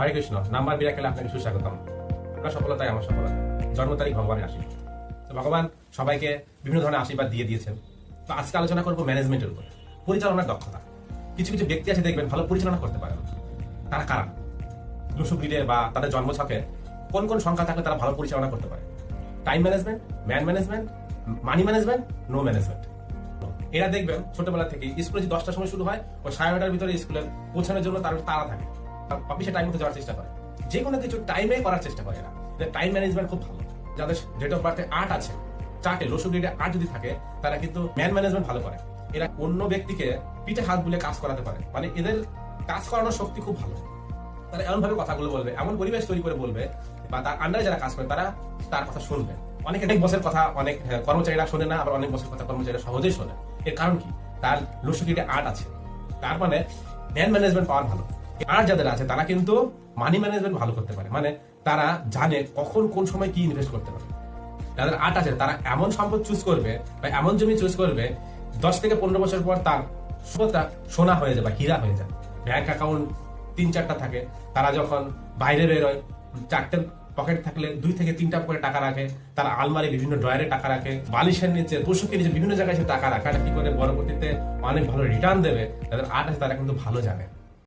হরে Krishna, number বিরাকেলে আপনাকে সুস্বাগতম। আপনার সফলতাই আমার সফলতা। জন্ম তারিখ ভগবানের আশীর্বাদ তো ভগবান সবাইকে বিভিন্ন ধরনের আশীর্বাদ দিয়ে দিয়েছেন। তো আজকে আলোচনা করব ম্যানেজমেন্টের উপর। পরিচালনার দক্ষতা। কিছু কিছু ব্যক্তি আছে দেখবেন ভালো পরিচালনা করতে পারে না। তারা কারা? লুসুগ্রিডে বা তাদের জন্মছকে কোন কোন সংখ্যা থাকলে তারা ভালো পরিচালনা করতে পারে? Time management, man management, money management, no management. এরা দেখবেন ছোটবেলা থেকে স্কুলে যে দশটার সময় শুরু হয় ও সাড়ে নটার ভিতরে স্কুলে পৌঁছানোর জন্য তার তারা থাকে। অফিসে টাইম মতো যাওয়ার চেষ্টা করে। যে কোনো কিছু টাইমে করার চেষ্টা করে এরা টাইম ম্যানেজমেন্ট খুব ভালো। যাদের ডেট অফ বার্থে আট আছে চারটে লসু গ্রেডে আট যদি থাকে তারা কিন্তু ম্যান ম্যানেজমেন্ট ভালো করে। এরা অন্য ব্যক্তিকে পিঠে হাত বুলে কাজ করাতে পারে। মানে এদের কাজ করানোর শক্তি খুব ভালো। তারা এমন ভাবে কথাগুলো বলবে এমন পরিবেশ তৈরি করে বলবে বা তার আন্ডারে যারা কাজ করে তারা তার কথা শুনবে। অনেক অনেক বসের কথা অনেক হ্যাঁ, কর্মচারীরা শোনে না আবার অনেক বসের কথা কর্মচারীরা সহজেই শোনে। এর কারণ কি? তার লসুকিটে আর্ট আছে। তার মানে ম্যান ম্যানেজমেন্ট পাওয়ার ভালো। আর যাদের আছে, তারা কিন্তু মানি ম্যানেজমেন্ট ভালো করতে পারে। মানে তারা জানে কখন কোন সময় কি ইনভেস্ট করতে পারে যাদের আট আছে, তারা এমন সম্পদ চুজ করবে বা এমন জমি চুজ করবে, দশ থেকে পনেরো বছর পর তার সম্পদটা সোনা হয়ে যায় বা হীরা হয়ে যায়। ব্যাংক অ্যাকাউন্ট তিন চারটা থাকে। তারা যখন বাইরে বেরোয় চারটে পকেট থাকলে দুই থেকে তিনটা পকেটে টাকা রাখে। তারা আলমারি বিভিন্ন ড্রয়ারে টাকা রাখে। বালিশের নিচে পোশাকের নিচে বিভিন্ন জায়গায় সে টাকা রাখে। কি করে? পরবর্তীতে অনেক ভালো রিটার্ন দেবে। যাদের আট আছে, তারা কিন্তু ভালো জানে।